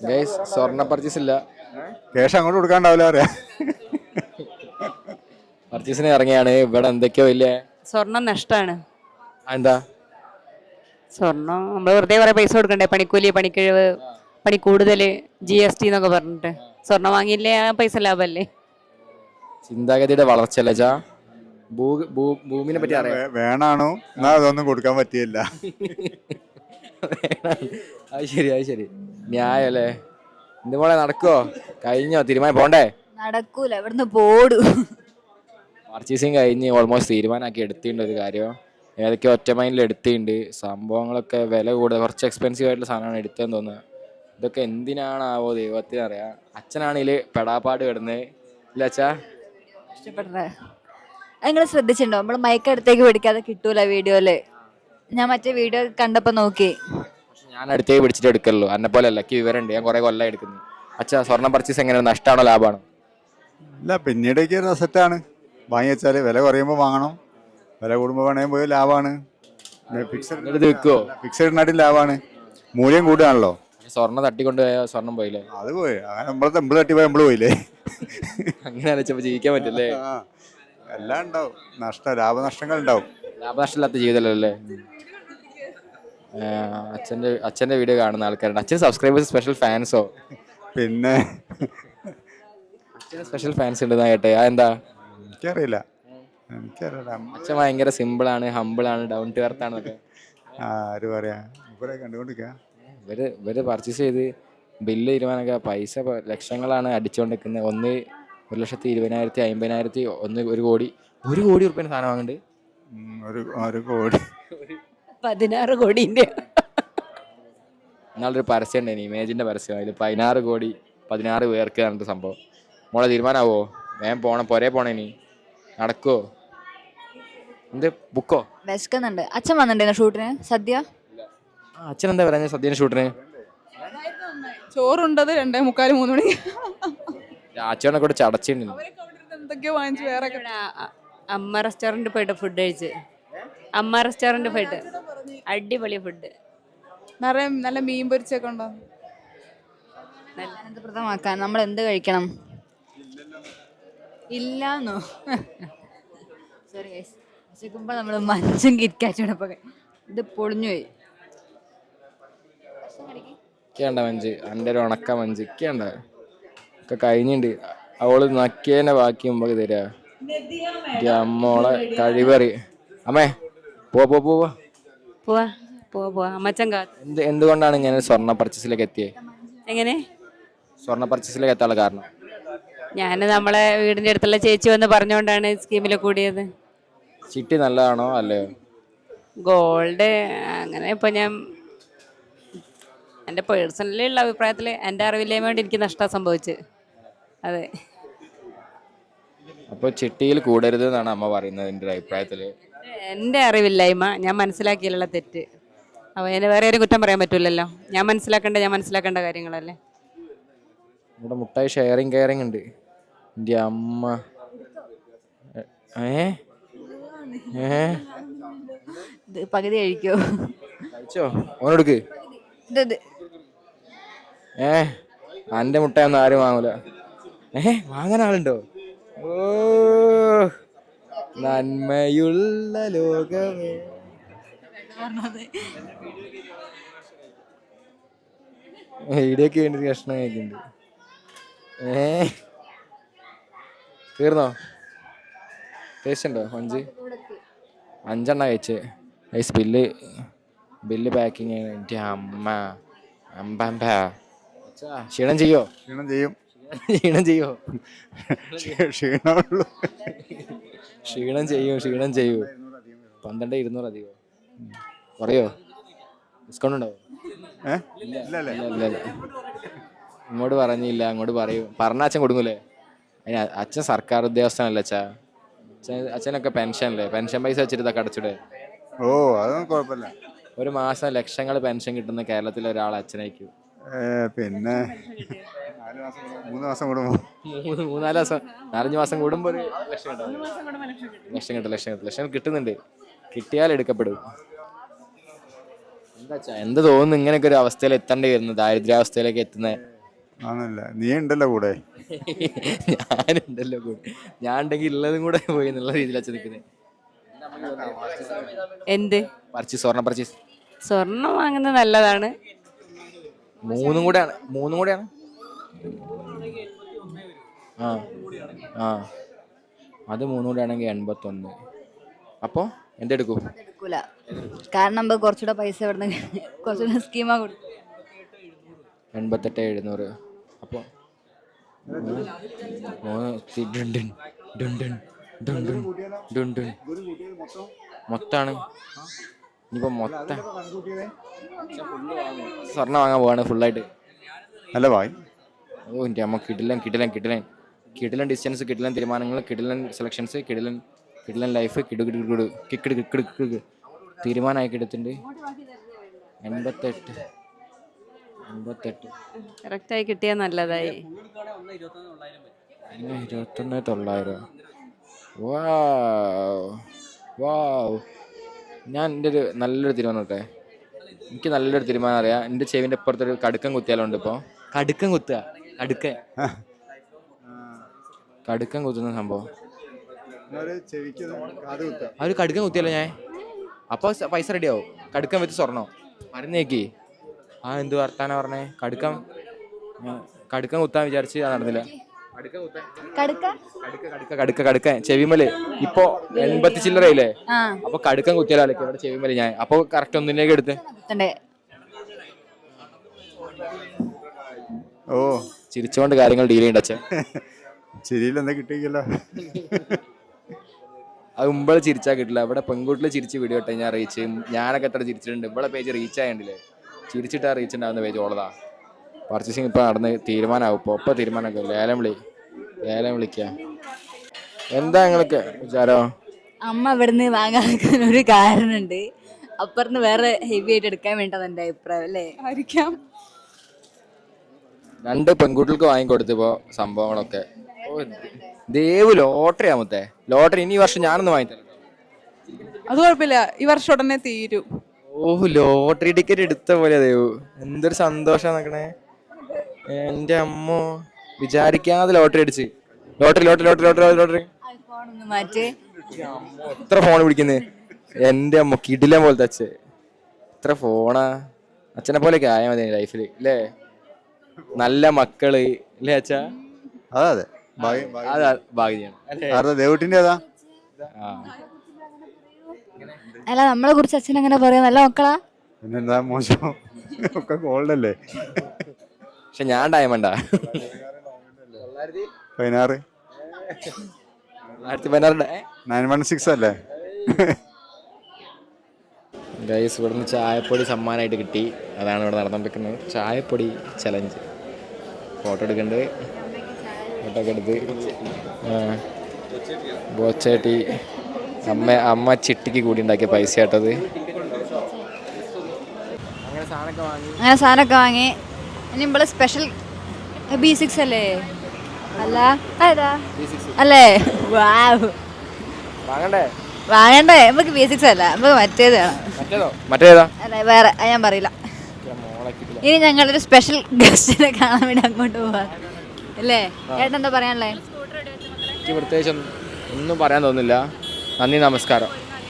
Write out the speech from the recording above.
Guys സ്വർണ purchase ഇല്ല. Cash അങ്ങോട്ട് കൊടുക്കാണ്ടാവില്ല പറയാ. പർച്ചേസിന് ഇറങ്ങിയാണ്. ഇവിടെ എന്തൊക്കെയോ ഇല്ല? സ്വർണം നഷ്ടമാണ് എന്താ സ്വർണം നമ്മൾ വെറുതെ കുറെ പൈസ കൊടുക്കണ്ടേ? പണിക്കൂലി പണിക്കിഴിവ് പണി കൂടുതൽ ജി എസ് ടി എന്നൊക്കെ പറഞ്ഞിട്ട്. സ്വർണം വാങ്ങിയില്ലേ? ആ പൈസ ലാഭമല്ലേ ചിന്താഗതിയുടെ വളർച്ചയല്ലേ ചാ ഭൂ ഭൂ- ഭൂമിനെ പറ്റി അറിയാം. വേണാണോ? എന്നാ അതൊന്നും കൊടുക്കാൻ പറ്റിയില്ല. അത് ശരി അത് ശരി. ന്യായല്ലേ എന്ത് മോളെ നടക്കുവോ? കഴിഞ്ഞോ? തീരുമാനം പോണ്ടേ? നടക്കൂല ഇവിടുന്ന് പോടൂ. പർച്ചേസിങ് കഴിഞ്ഞ് ഓൾമോസ്റ്റ് തീരുമാനമാക്കി എടുത്തിട്ടുണ്ട് ഒരു കാര്യം. ഏതൊക്കെ ഒറ്റ മൈൻഡിൽ എടുത്തിട്ടുണ്ട്. സംഭവങ്ങളൊക്കെ വില കൂടുതൽ കുറച്ച് എക്സ്പെൻസീവ് ആയിട്ടുള്ള സാധനമാണ് എടുത്തതെന്ന് തോന്നുന്നത് ഇതൊക്കെ എന്തിനാണാവോ ദൈവത്തിന് അറിയാം. അച്ഛനാണെങ്കിൽ പെടാപ്പാട് കിടന്ന്. ഇല്ല അച്ഛാ? ഇഷ്ടപ്പെട്ടത് നിങ്ങൾ ശ്രദ്ധിച്ചിട്ടുണ്ടോ? നമ്മൾ മയക്കടുത്തേക്ക് പിടിക്കാതെ കിട്ടൂല വീഡിയോയിൽ ഞാൻ മറ്റേ വീഡിയോ കണ്ടപ്പോ നോക്കി. പക്ഷെ ഞാൻ അടുത്തേ പിടിച്ചിട്ട് എടുക്കല്ലോ എന്നെ പോലെ അല്ല എനിക്ക് വിവരമുണ്ട്. ഞാൻ കുറേ കൊല്ലം എടുക്കുന്നു. അച്ഛാ സ്വർണം പർച്ചേസ് എങ്ങനെയാണ് നഷ്ടമാണോ ലാഭമാണോ? ഇല്ല പിന്നീടേക്ക് ഒരു അസറ്റാണ് വാങ്ങി വെച്ചാൽ വില കുറയുമ്പോൾ വാങ്ങണം. വില കൂടുമ്പോൾ വേണേ പോയി ലാഭമാണ്. ഫിക്സഡ് നിങ്ങളിത് വിൽക്കുവോ? ഫിക്സഡിനായിട്ട് ലാഭമാണ്. മൂല്യം കൂടുകയാണല്ലോ സ്വർണം തട്ടിക്കൊണ്ട് പോയാൽ സ്വർണം പോയില്ലേ? അത് പോയി. അങ്ങനെ നമ്മളെ നമ്മൾ തട്ടി പോയാൽ നമ്മൾ പോയില്ലേ? അങ്ങനെ ആലോചിച്ചപ്പോൾ ജീവിക്കാൻ പറ്റില്ലേ? എല്ലാം ഉണ്ടാവും. നഷ്ടം ലാഭനഷ്ടങ്ങൾ ഉണ്ടാവും. ലാഭനഷ്ടമില്ലാത്ത ജീവിതമല്ലേ? അച്ഛന്റെ അച്ഛന്റെ വീഡിയോ കാണുന്ന ആൾക്കാരുണ്ട്. അച്ഛൻ സബ്സ്ക്രൈബേഴ്സ് സ്പെഷ്യൽ ഫാൻസോ പിന്നെ? അച്ഛന് സ്പെഷ്യൽ ഫാൻസ് ഉണ്ടെന്നാ കേട്ടെ. ആ എന്താ? എനിക്കറിയില്ല. എനിക്കറിയില്ല. അച്ഛൻ ഭയങ്കര സിമ്പിളാണ് ഹമ്പിളാണ് ഡൗൺ ടു എർത്ത് ആണ് ആര് പറയാ? ഇവരെ ഇവർ ഇവർ പർച്ചേസ് ചെയ്ത് ബില്ല് തീരുമാനമൊക്കെ പൈസ ലക്ഷങ്ങളാണ് അടിച്ചുകൊണ്ടിരിക്കുന്നത് ഒന്ന് ഒരു ലക്ഷത്തി ഇരുപതിനായിരത്തി അമ്പതിനായിരത്തി ഒന്ന് ഒരു കോടി ഒരു കോടി ഉറുപ്പിന് സാധനം വാങ്ങുന്നുണ്ട് ഒരു ഒരു കോടി. പതിനാറ് കോടിന്റെ. എന്നാളൊരു പരസ്യം ഉണ്ടായിരുന്നു ഇമേജിന്റെ പരസ്യം. അതിൽ പതിനാറ് കോടി പതിനാറ് പേർക്ക് പറഞ്ഞിട്ട് സംഭവം. മോളെ തീരുമാനമാവോ വേഗം പോണം പൊരേ പോണേ നീ നടക്കുവോ? എന്ത് ബുക്കോ? വിശക്കുന്നുണ്ട്. അച്ഛൻ വന്നിട്ടുണ്ടായിരുന്നു ഷൂട്ടിന്? സദ്യ? ആ അച്ഛൻ എന്താ പറയുന്നത് സദ്യ ഷൂട്ടിന്? ചോറുണ്ടത് രണ്ടേ മുക്കാൽ മൂന്ന് മണി. അച്ഛനെ കൂടെ ചടച്ചിട്ടുണ്ട്. എന്തൊക്കെയോ വാങ്ങിച്ചു വേറെ അമ്മ റെസ്റ്റോറന്റ് പോയിട്ട് ഫുഡ് കഴിച്ച്. അമ്മ റെസ്റ്റോറന്റ് പോയിട്ട്. അടിപൊളി ഫുഡ് നിറയെ നല്ല മീൻ പൊരിച്ചൊക്കെ ഉണ്ടോ? ആനന്ദപ്രദമാക്കാൻ നമ്മൾ എന്ത് കഴിക്കണം? ഇല്ലാന്നോ. സോറി ഗൈസ് വിശക്കുമ്പോ നമ്മൾ മഞ്ചും കിറ്റ്കാച്ചും ഇത് പൊളിഞ്ഞു പോയി. ഇക്കേണ്ട മഞ്ച്? എന്റെ ഒരു ഉണക്ക മഞ്ച്. ഇക്കേണ്ട ഒക്കെ കഴിഞ്ഞിട്ടുണ്ട് അവൾ നക്കിയേനെ ബാക്കി മുമ്പൊക്കെ തരാ. അമ്മോളെ കഴിവറി. അമ്മേ പോ പോ പോ പോ. പോവാ പോവാ പോവാ. അമ്മച്ചൻ കാത്ത്. എന്ത് എന്തുകൊണ്ടാണ് ഇങ്ങനെ സ്വർണ പർച്ചേസിലേക്ക് എത്തിയത് എങ്ങനെ? സ്വർണ പർച്ചേസിലേക്ക് എത്താനുള്ള കാരണം? ഞാൻ നമ്മളെ വീടിന്റെ അടുത്തുള്ള ചേച്ചി വന്ന് പറഞ്ഞുകൊണ്ടാണ് സ്കീമിൽ കൂടിയത്. ചിട്ടി നല്ലതാണോ അല്ലയോ? ഗോൾഡ് അങ്ങനെ ഇപ്പൊ ഞാൻ എന്റെ പേഴ്സണലി ഉള്ള അഭിപ്രായത്തിൽ എന്റെ അറിവില്ലേ വേണ്ടി എനിക്ക് നഷ്ടം സംഭവിച്ചു അതെ. അപ്പോൾ ചിട്ടിയിൽ കൂടരുത് എന്നാണ് അമ്മ പറയുന്നത് എന്റെ ഒരു അഭിപ്രായത്തിൽ എന്റെ അറിവില്ലായ്മ ഞാൻ മനസ്സിലാക്കിയില്ല തെറ്റ്. അപ്പോൾ അതിന് വേറെ ഒരു കുറ്റം പറയാൻ പറ്റൂലല്ലോ. ഞാൻ മനസ്സിലാക്കേണ്ട ഞാൻ മനസ്സിലാക്കേണ്ട കാര്യങ്ങളല്ലേ? ഇവിടെ മുട്ടായി ഷെയറിങ് കെയറിങ് ഉണ്ട്. എന്റെ അമ്മ. ഏ? പകുതി കഴിക്കോ? കഴിച്ചോ? ഓനെടുക്ക് ഇത് ഇത്. ഏ? അന്റെ മുട്ടായൊന്നും ആരും വാങ്ങൂല. ഏ? വാങ്ങാൻ ആളുണ്ടോ? നന്മയുള്ള ലോകമേ. ഇവിടെയൊക്കെ വേണ്ടി ഒരു കഷ്ണം കഴിക്കുന്നുണ്ട്. ഏ തീർന്നോ? ടേസ്റ്റ് ഉണ്ടോ അഞ്ച് അഞ്ചെണ്ണ കഴിച്ച്. ഐസ് ബില്ല് ബില്ല് പാക്കിങ് എന്റെ അമ്മ അമ്പമ്പ അച്ഛാ, ക്ഷീണം ചെയ്യോ? ക്ഷീണം ചെയ്യും. ക്ഷീണം ചെയ്യോ? ക്ഷീ- ക്ഷീണമുള്ളൂ. ക്ഷീണം ചെയ്യൂ ക്ഷീണം ചെയ്യൂ. പന്ത്രണ്ട് ഇരുന്നൂറ് അധികം. കുറയോ? ഡിസ്കൗണ്ട് ഉണ്ടോ? ഇങ്ങോട്ട് പറഞ്ഞില്ല അങ്ങോട്ട് പറയൂ. പറഞ്ഞ അച്ഛൻ കൊടുക്കൂലേ? അതിന് അച്ഛൻ സർക്കാർ ഉദ്യോഗസ്ഥനല്ല അച്ഛാ? അച്ഛൻ അച്ഛനൊക്കെ പെൻഷനല്ലേ? പെൻഷൻ പൈസ വെച്ചിട്ട് ഇതൊക്കെ അടച്ചിടേ? ഓ അതൊന്നും കുഴപ്പമില്ല. ഒരു മാസം ലക്ഷങ്ങൾ പെൻഷൻ കിട്ടുന്ന കേരളത്തിലെ ഒരാൾ അച്ഛനായിരിക്കും പിന്നെ മാസം കൂടുമ്പോ- മൂന്ന് മാസം കൂടുമ്പോൾ മൂന്ന് മൂന്നാൽ മാസം നാലഞ്ച് മാസം കൂടുമ്പോൾ ഒരു ലക്ഷം കിട്ടും ലക്ഷം കിട്ടും ലക്ഷം കിട്ടും. ലക്ഷം കിട്ടുന്നുണ്ട്. കിട്ടിയാൽ എടുക്കപ്പെടും. എന്താ ച്ചാ, എന്ത് തോന്നുന്നു ഇങ്ങനെയൊക്കെ ഒരു അവസ്ഥയിൽ എത്തേണ്ടി വരുന്നു? ദാരിദ്ര്യാവസ്ഥയിലേക്ക് എത്തുന്നത് ആണല്ല നീ ഉണ്ടല്ലോ കൂടെ. ഞാനുണ്ടല്ലോ കൂടെ. ഞാൻ ഉണ്ടെങ്കിൽ ഉള്ളതും കൂടെ പോയി എന്നുള്ള രീതിയിൽ അച്ഛൻ നിൽക്കുന്നത് എന്ത്? പർച്ചേസ് സ്വർണ പർച്ചേസ് സ്വർണം വാങ്ങുന്നത് നല്ലതാണ്. മൂന്നും കൂടെയാണ്. മൂന്നും കൂടെയാണ്. ആ ആ. അത് മൂന്നും കൂടെ ആണെങ്കിൽ എൺപത്തൊന്ന്. അപ്പോ എന്തെടുക്കും? എടുക്കൂല. കാരണം നമുക്ക് കുറച്ചുകൂടെ പൈസ ഇവിടുന്ന് കുറച്ചുകൂടെ സ്കീമാ കൊടുക്കും എൺപത്തെട്ട് എഴുന്നൂറ്. അപ്പോ മൊത്താണ് ഇനിയിപ്പോ മൊത്തം സ്വർണം വാങ്ങാൻ പോവാണ് ഫുള്ളായിട്ട്. അല്ല വായി ഓ എന്റെ അമ്മ കിടിലൻ കിടിലൻ കിടിലൻ. കിടിലൻ ഡിസ്റ്റൻസ് കിടിലൻ തീരുമാനങ്ങൾ കിടിലൻ സെലക്ഷൻസ് കിടിലൻ കിടിലൻ ലൈഫ് കിടു കിടു കിടു കിക്കിട് കിക്കിട് കിക്കിട് തീരുമാനമായി കിടത്തിണ്ട് എൺപത്തെട്ട്. എൺപത്തെട്ട്. കറക്റ്റായി കിട്ടിയാൽ നല്ലതായി. ഇരുപത്തൊന്ന് തൊള്ളായിരം വാവ് വാവ് ഞാൻ എന്റെ ഒരു നല്ലൊരു തീരുമാനം ഇട്ടെ എനിക്ക് നല്ലൊരു തീരുമാനം അറിയാം. എന്റെ ചെവിന്റെ അപ്പുറത്തൊരു കടുക്കം കുത്തിയാലുണ്ട് ഇപ്പോൾ കടുക്കം കുത്തുക. കടുക്കൻ കടുക്കം കുത്തുന്ന സംഭവം. ആ ഒരു കടുക്കം കുത്തിയല്ലോ ഞാൻ. അപ്പോൾ പൈസ റെഡിയാവും കടുക്കം വെച്ച് സ്വർണോ മരുന്നേക്കി ആ എന്ത് വർത്താനം പറഞ്ഞേ? കടുക്കം. കടുക്കം കുത്താൻ വിചാരിച്ച് അത് നടന്നില്ല. കടുക്കം കടുക്ക? കടുക്ക കടുക്ക കടുക്ക കടുക്ക. ചെവിമൽ. ഇപ്പൊ എൺപത്തി ചില്ലറയില്ലേ? അപ്പൊ കടുക്കം കുത്തിയാലേ? ഇവിടെ ചെവിമൽ ഞാൻ. അപ്പൊ കറക്റ്റ് ഒന്നിനേക്ക് എടുത്ത്. ഓ. ചിരിച്ചുകൊണ്ട് കാര്യങ്ങൾ ഡീൽ ചെയ്യണ്ട അച്ഛൻ ചിരിയിൽ എന്താ കിട്ടിയില്ല അത് ഉമ്പൾ ചിരിച്ചാ കിട്ടില്ല. ഇവിടെ പെൺകുട്ടികൾ ചിരിച്ച് വീഡിയോ ഇട്ടേ ഞാൻ റീച്ച് ഞാനൊക്കെ എത്ര ചിരിച്ചിട്ടുണ്ട്. ഇവിടെ പേജ് റീച്ച് ആയണ്ടില്ലേ ചിരിച്ചിട്ടാ റീച്ച് ഉണ്ടാവുന്ന പേജ് ഓളതാ. പർച്ചേസിങ് ഇപ്പം നടന്ന് തീരുമാനമാവും ഇപ്പോൾ ഇപ്പൊ തീരുമാനമൊക്കെ. ലേലം വിളി. ലേലം വിളിക്ക. എന്താ നിങ്ങൾക്ക് വിചാരോ? അമ്മ ഇവിടുന്ന് വാങ്ങാൻ ഒരു കാരണമുണ്ട് അപ്പുറത്ത് വേറെ ഹെവി ആയിട്ട് എടുക്കാൻ വേണ്ടത് എന്റെ അഭിപ്രായം അല്ലേ? ആയിരിക്കാം. രണ്ട് പെൺകുട്ടികൾക്ക് വാങ്ങിക്കൊടുത്തിപ്പോ സംഭവങ്ങളൊക്കെ. ദേവ് ലോട്ടറി ആമത്തെ ലോട്ടറി ഇനി ഈ വർഷം ഞാനൊന്ന് വാങ്ങിത്തരാം. അത് കുഴപ്പമില്ല. ഈ വർഷം ഉടനെ തീരും. ഓ ലോട്ടറി ടിക്കറ്റ് എടുത്ത പോലെ ദേവു. എന്തൊരു സന്തോഷം നോക്കണേ എന്റെ അമ്മ വിചാരിക്കാതെ ലോട്ടറി അടിച്ച്. Lottery lottery lottery lottery lottery എത്ര ഫോൺ പിടിക്കുന്നേ എന്റെ അമ്മ കിടിലം പോലത്തെ അച്ഛൻ. എത്ര ഫോണാ? അച്ഛനെ പോലെ ആയാൽ മതി ലൈഫിൽ അല്ലേ നല്ല മക്കൾ അല്ലേ അച്ഛാ? അതെ അതെ. ഭാഗ്യാണ് അല്ലേ ദേവട്ടിന്റെ നമ്മളെ കുറിച്ച് അച്ഛൻ അങ്ങനെ പറയാ. നല്ല മക്കളാ. പിന്നെന്താ മോശം? ഒക്കെ ഗോൾഡ് അല്ലേ? പക്ഷെ ഞാൻ ഡയമണ്ടാ പതിനാറ്. ആയിരത്തി പതിനാറ് നയൻ വൺ സിക്സ് അല്ലേ? ഗൈസ് ഇവിടുന്ന് ചായപ്പൊടി സമ്മാനമായിട്ട് കിട്ടി. അതാണ് ഇവിടെ നടന്നുകൊണ്ടിരിക്കുന്നത്. ചായപ്പൊടി ചലഞ്ച് ഫോട്ടോ എടുക്കണ്ട്. ഫോട്ടോ ഒക്കെ എടുത്ത്. ബോച്ചേട്ടി അമ്മ അമ്മ ചിട്ടിക്ക് കൂടി ഉണ്ടാക്കിയ പൈസ ആട്ടത് അങ്ങനെ സാധനമൊക്കെ വാങ്ങി. ഇവിടെ സ്പെഷ്യൽ ബി സിക്സ് അല്ലേ? അല്ല. അതാ അല്ലേ? വാവ് വാങ്ങണ്ടേ? വാങ്ങണ്ടേ? നമുക്ക് ബി സിക്സ് അല്ല. നമുക്ക് മറ്റേത് വേണം. മറ്റേതോ? അല്ല വേറെ. ഞാൻ പറയില്ല. ഇനി ഞങ്ങളൊരു സ്പെഷ്യൽ ഗസ്റ്റിനെ കാണാൻ വേണ്ടി അങ്ങോട്ട് പോവാ. അല്ലേ? ഏട്ടൻ എന്താ പറയാനുള്ളേ? എനിക്ക് പ്രത്യേകിച്ച് ഒന്നും- ഒന്നും പറയാൻ തോന്നുന്നില്ല. നന്ദി നമസ്കാരം.